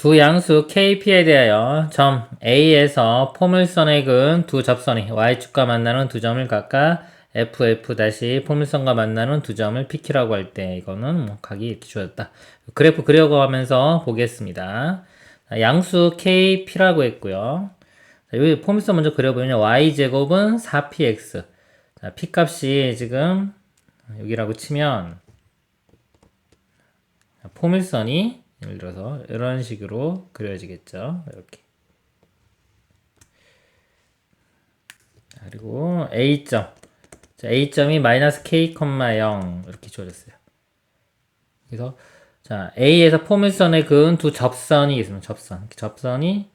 두 양수 KP에 대하여 점 A에서 포물선의 근두 접선이 Y축과 만나는 두 점을 각각 FF 다시 포물선과 만나는 두 점을 PQ라고 할 때 이거는 뭐 각이 이렇게 주어졌다. 그래프 그려가면서 보겠습니다. 양수 KP라고 했고요. 자, 여기 포물선 먼저 그려보면 Y제곱은 4PX. 자, P 값이 지금 여기라고 치면 포물선이 예를 들어서 이런 식으로 그려지겠죠. 이렇게. 자, 그리고 A점. 자, A점이 마이너스 K, 0 이렇게 주어졌어요. 그래서 자, A에서 포물선의 근두 접선이 있으면 접선. 접선이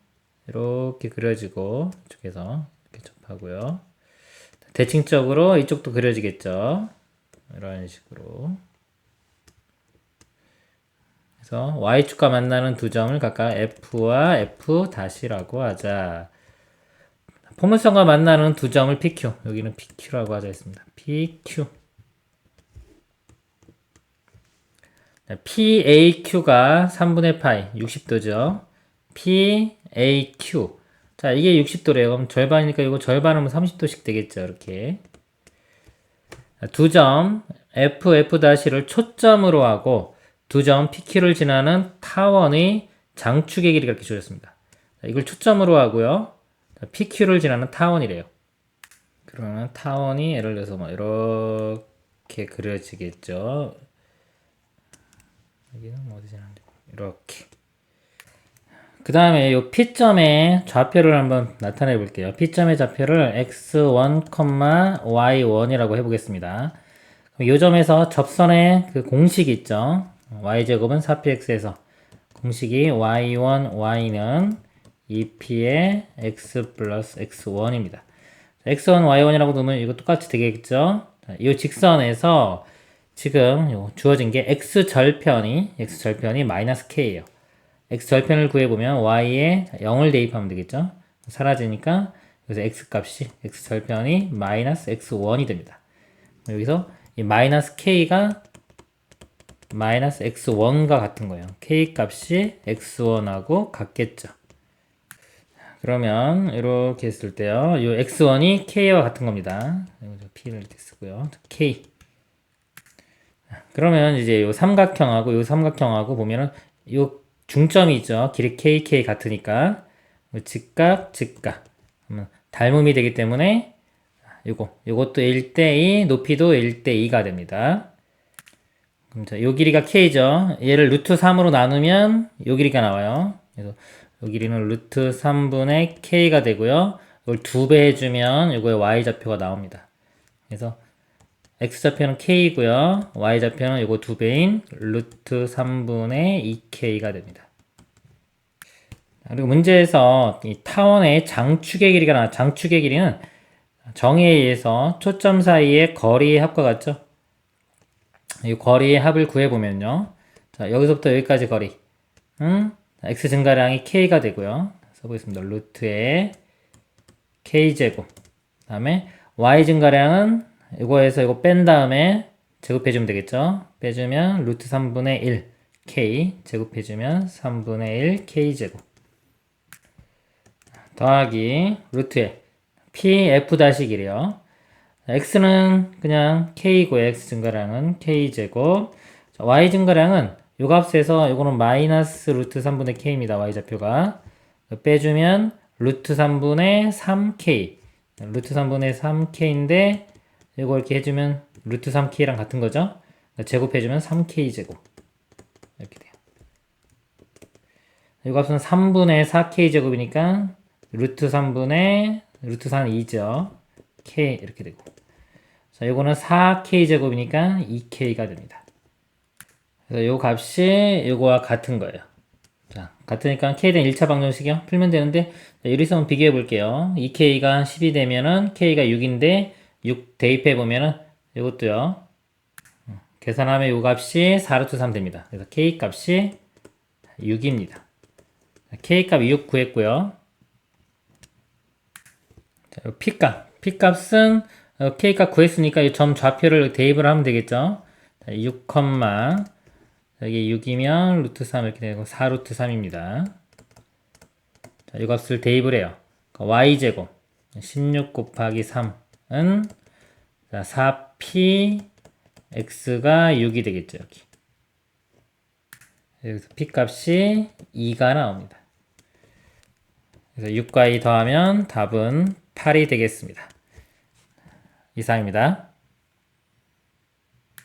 이렇게 그려지고 이쪽에서 이렇게 접하고요. 대칭적으로 이쪽도 그려지겠죠. 이런 식으로. 그래서 y축과 만나는 두 점을 각각 f와 f 다시라고 하자. 포물선과 만나는 두 점을 pq. 여기는 pq라고 하자 했습니다. pq. PAQ가 3분의 파이 60도죠. PAQ. 자, 이게 60도래요. 그럼 절반이니까 이거 절반하면 30도씩 되겠죠. 이렇게. 두 점 F, F-를 초점으로 하고 두 점 PQ를 지나는 타원의 장축의 길이가 이렇게 주어졌습니다. 자, 이걸 초점으로 하고요. 자, PQ를 지나는 타원이래요. 그러면 타원이 예를 들어서 뭐 이렇게 그려지겠죠. 여기는 뭐 어디 지나는데 이렇게. 그 다음에 이 P점의 좌표를 한번 나타내 볼게요. P점의 좌표를 x1, y1이라고 해보겠습니다. 이 점에서 접선의 그 공식이 있죠. Y제곱은 4px에서 공식이 y1, y는 2p의 x 플러스 x1입니다. x1, y1이라고 두면 이거 똑같이 되겠죠. 이 직선에서 지금 요 주어진 게 x 절편이 x 절편이 마이너스 k예요. x 절편을 구해보면 y에 0을 대입하면 되겠죠. 사라지니까 여기서 x 값이 x 절편이 마이너스 x1이 됩니다. 여기서 이 마이너스 k가 마이너스 x1과 같은 거예요. k 값이 x1하고 같겠죠. 그러면 이렇게 했을 때요. 이 x1이 k와 같은 겁니다. p를 이렇게 쓰고요. k. 그러면 이제 이 삼각형하고 이 삼각형하고 보면은 이 중점이 있죠. 길이 KK 같으니까 직각, 직각. 닮음이 되기 때문에 요거, 요것도 1대2, 높이도 1대2가 됩니다. 자, 요 길이가 K죠. 얘를 루트 3으로 나누면 요 길이가 나와요. 그래서 요 길이는 루트 3분의 K가 되고요. 이걸 두 배 해주면 요거의 Y좌표가 나옵니다. 그래서 x좌표는 k이고요. y좌표는 이거 두 배인 루트 3분의 2k가 됩니다. 그리고 문제에서 이 타원의 장축의 길이가 나 장축의 길이는 정의에 의해서 초점 사이의 거리의 합과 같죠? 이 거리의 합을 구해보면요. 자, 여기서부터 여기까지 거리. 음? x 증가량이 k가 되고요. 써보겠습니다. 루트의 k제곱. 그 다음에 y 증가량은 이거에서 이거 뺀 다음에 제곱해주면 되겠죠? 빼주면 루트 3분의 1 k 제곱해주면 3분의 1 k 제곱 더하기 루트에 pf 다시기래요. X는 그냥 k고 x 증가량은 k 제곱 y 증가량은 요 값에서 요거는 마이너스 루트 3분의 k입니다. y 좌표가 빼주면 루트 3분의 3k 루트 3분의 3k인데 이거 이렇게 해주면 루트 3k랑 같은 거죠? 제곱해주면 3k 제곱 이렇게 돼요. 이 값은 3분의 4k 제곱이니까 루트 3분의 루트 4는 2죠. k 이렇게 되고 자, 이거는 4k 제곱이니까 2k가 됩니다. 그래서 이 값이 이거와 같은 거예요. 자, 같으니까 k에 대한 1차 방정식이요. 풀면 되는데 유리성 비교해 볼게요. 2k가 10이 되면은 k가 6인데 6 대입해 보면은 이것도요. 계산하면 이 값이 4루트 3 됩니다. 그래서 k 값이 6입니다. k 값 6 구했고요. 자, p 값. p 값은 k 값 구했으니까 이 점 좌표를 대입을 하면 되겠죠. 6, 자, 이게 6이면 루트 3 이렇게 되고 4 루트 3입니다. 자, 이 값을 대입을 해요. 그러니까 y제곱 16 곱하기 3은 자, 4p x가 6이 되겠죠, 여기. 여기서 p 값이 2가 나옵니다. 그래서 6과 2 더하면 답은 8이 되겠습니다. 이상입니다.